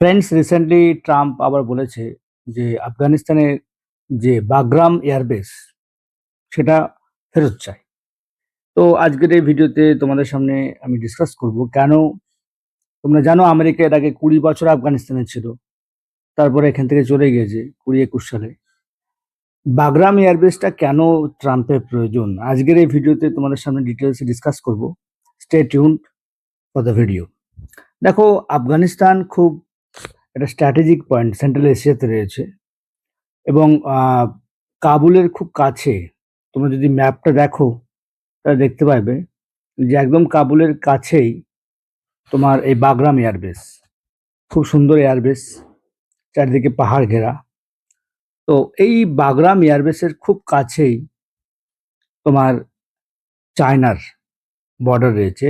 Friends recently Trump আবার বলেছে যে আফগানিস্তানের যে বাগরাম এয়ারবেস, সেটা ফেরত চায় তো আজকের এই ভিডিওতে তোমাদের সামনে আমি ডিসকাস করব কেন তোমরা জানো আমেরিকা এর আগে কুড়ি বছর আফগানিস্তানে ছিল, তারপরে এখান থেকে চলে গিয়েছে কুড়ি একুশ সালে। বাগরাম এয়ারবেসটা কেন ট্রাম্পের প্রয়োজন? আজকের এই ভিডিওতে তোমাদের সামনে ডিটেলসে ডিসকাস করব। Stay tune for the video দেখো, আফগানিস্তান খুব একটা স্ট্র্যাটেজিক পয়েন্ট সেন্ট্রাল এশিয়াতে রয়েছে এবং কাবুলের খুব কাছে, তোমরা যদি ম্যাপটা দেখো, তাহলে দেখতে পাবে যে একদম কাবুলের কাছেই তোমার এই বাগরাম এয়ারবেস খুব সুন্দর এয়ারবেস চারিদিকে পাহাড় ঘেরা। তো এই বাগরাম এয়ারবেসের খুব কাছেই তোমার চায়নার বর্ডার রয়েছে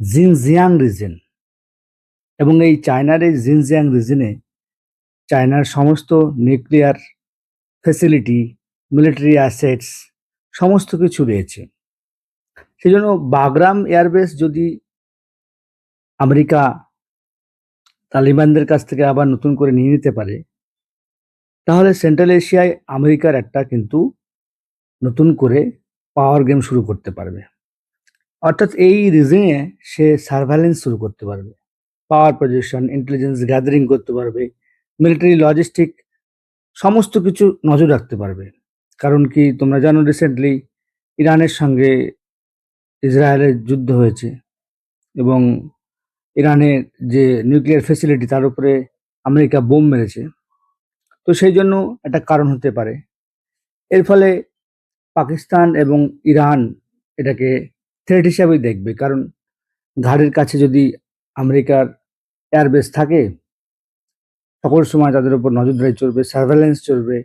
জিনজিয়াং রিজন এবং এই চায়নার এই জিনজিয়াং রিজনে চায়নার সমস্ত নিউক্লিয়ার ফেসিলিটি মিলিটারি অ্যাসেটস সমস্ত কিছু রয়েছে। সেই জন্য বাগরাম এয়ারবেস যদি আমেরিকা তালিবানদের কাছ থেকে আবার নতুন করে নিয়ে নিতে পারে, তাহলে সেন্ট্রাল এশিয়ায় আমেরিকার একটা কিন্তু নতুন করে পাওয়ার গেম শুরু করতে পারবে। অর্থাৎ এই রিজনে সে সার্ভেলেন্স শুরু করতে পারবে। পাওয়ার পজিশন ইন্টেলিজেন্স গ্যাদারিং করতে পারবে মিলিটারি লজিস্টিক সমস্ত কিছু নজর রাখতে পারবে। কারণ কি তোমরা জানো রিসেন্টলি ইরানের সঙ্গে ইসরায়েলের যুদ্ধ হয়েছে এবং ইরানের যে নিউক্লিয়ার ফেসিলিটি তার উপরে আমেরিকা বোম মেরেছে। তো সেই জন্য একটা কারণ হতে পারে। এর ফলে পাকিস্তান এবং ইরান এটাকে থ্রেট হিসাবেই দেখবে। কারণ ঘাড়ের কাছে যদি আমেরিকার এয়ারবেস থাকে, সকল সময় তাদের উপর নজরদারি চলবে সার্ভেলেন্স চলবে,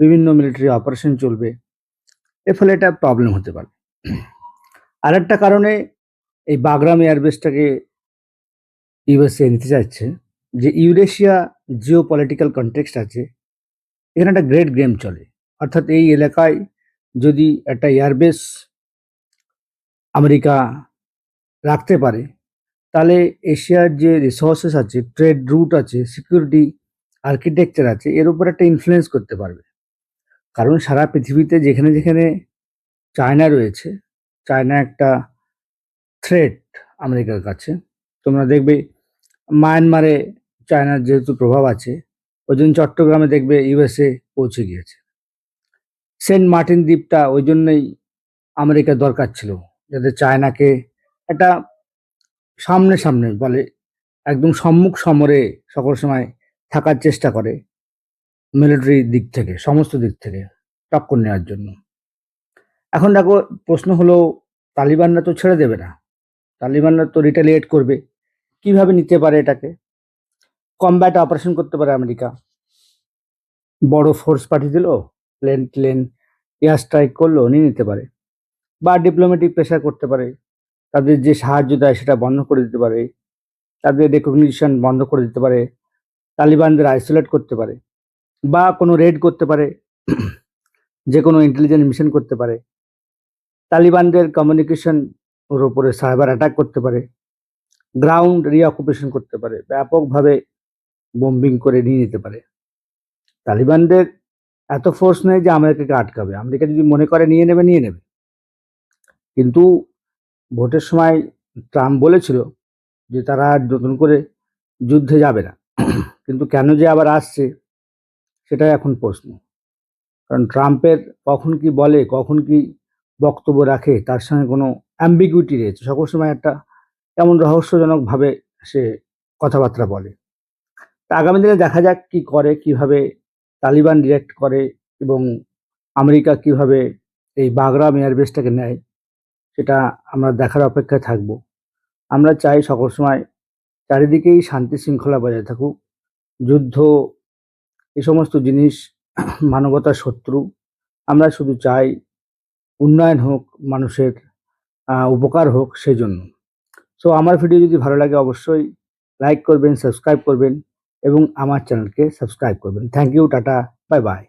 বিভিন্ন মিলিটারি অপারেশন চলবে। এর ফলে এটা প্রবলেম হতে পারে। আর একটা কারণে এই বাগরাম এয়ারবেসটাকে ইউএসএ নিতে চাইছে, যে ইউরেশিয়া জিও পলিটিক্যাল কনটেক্সট আছে, এখানে একটা গ্রেট গেম চলে। অর্থাৎ এই এলাকায় যদি একটা এয়ারবেস আমেরিকা রাখতে পারে তাহলে এশিয়ার যে রিসোর্সেস আছে ট্রেড রুট আছে সিকিউরিটি আর্কিটেকচার আছে, এর উপর একটা ইনফ্লুয়েন্স করতে পারবে। কারণ সারা পৃথিবীতে যেখানে যেখানে চায়না রয়েছে চায়না একটা থ্রেট আমেরিকার কাছে। তোমরা দেখবে মায়ানমারে চায়নার যেহেতু প্রভাব আছে, ওই জন্য চট্টগ্রামে দেখবে ইউএসএ পৌঁছে গিয়েছে। সেন্ট মার্টিন দ্বীপটা ওই জন্যই আমেরিকার দরকার ছিল, যাতে চায়নাকে একটা সামনে সামনে বলে, একদম সম্মুখ সমরে সকল সময় থাকার চেষ্টা করে মিলিটারি দিক থেকে, সমস্ত দিক থেকে টক্কর নেওয়ার জন্য। এখন দেখো, প্রশ্ন হলো, তালিবানরা তো ছেড়ে দেবে না। তালিবানরা তো রিটালিয়েট করবে। কীভাবে নিতে পারে এটাকে? কমব্যাট অপারেশন করতে পারে আমেরিকা। বড় ফোর্স পাঠিয়ে দিল প্লেন প্লেন এয়ার স্ট্রাইক করল, নিয়ে নিতে পারে। বা ডিপ্লোম্যাটিক প্রেশার করতে পারে। তাদের যে সাহায্য দেয় সেটা বন্ধ করে দিতে পারে, তাদের রেকগনিশন বন্ধ করে দিতে পারে, তালিবানদের আইসোলেট করতে পারে, বা কোনো রেড করতে পারে, যে কোনো ইন্টেলিজেন্স মিশন করতে পারে, তালিবানদের কমিউনিকেশন ওর উপরে সাইবার অ্যাটাক করতে পারে গ্রাউন্ড রিঅকুপেশন করতে পারে, ব্যাপকভাবে বোম্বিং করে নিয়ে নিতে পারে। তালিবানদের এত ফোর্স নেই যে আমেরিকাকে আটকাবে, আমেরিকা যদি মনে করে নিয়ে নেবে নিয়ে নেবে। কিন্তু ভোটের সময় ট্রাম্প বলেছিল যে তারা নতুন করে যুদ্ধে যাবে না। কিন্তু কেন যে আবার আসছে, সেটাই এখন প্রশ্ন। কারণ ট্রাম্পের কখন কি বলে, কখন কি বক্তব্য রাখে, তার সঙ্গে কোনো অ্যাম্বিগুইটি রয়েছে। সকল সময় একটা এমন রহস্যজনকভাবে সে কথাবার্তা বলে। তা আগামী দিনে দেখা যাক কি করে, কীভাবে তালিবান রিয়াক্ট করে এবং আমেরিকা কীভাবে এই বাগরাম এয়ারবেসটাকে নেয়। সেটা আমরা দেখার অপেক্ষায় থাকব। আমরা চাই সকল সময় চারিদিকেই শান্তি শৃঙ্খলা বজায় থাকুক। যুদ্ধ, এ সমস্ত জিনিস মানবতার শত্রু। আমরা শুধু চাই উন্নয়ন হোক, মানুষের উপকার হোক সেই জন্য সো আমার ভিডিও যদি ভালো লাগে অবশ্যই লাইক করবেন সাবস্ক্রাইব করবেন এবং আমার চ্যানেলকে সাবস্ক্রাইব করবেন। Thank you tata bye bye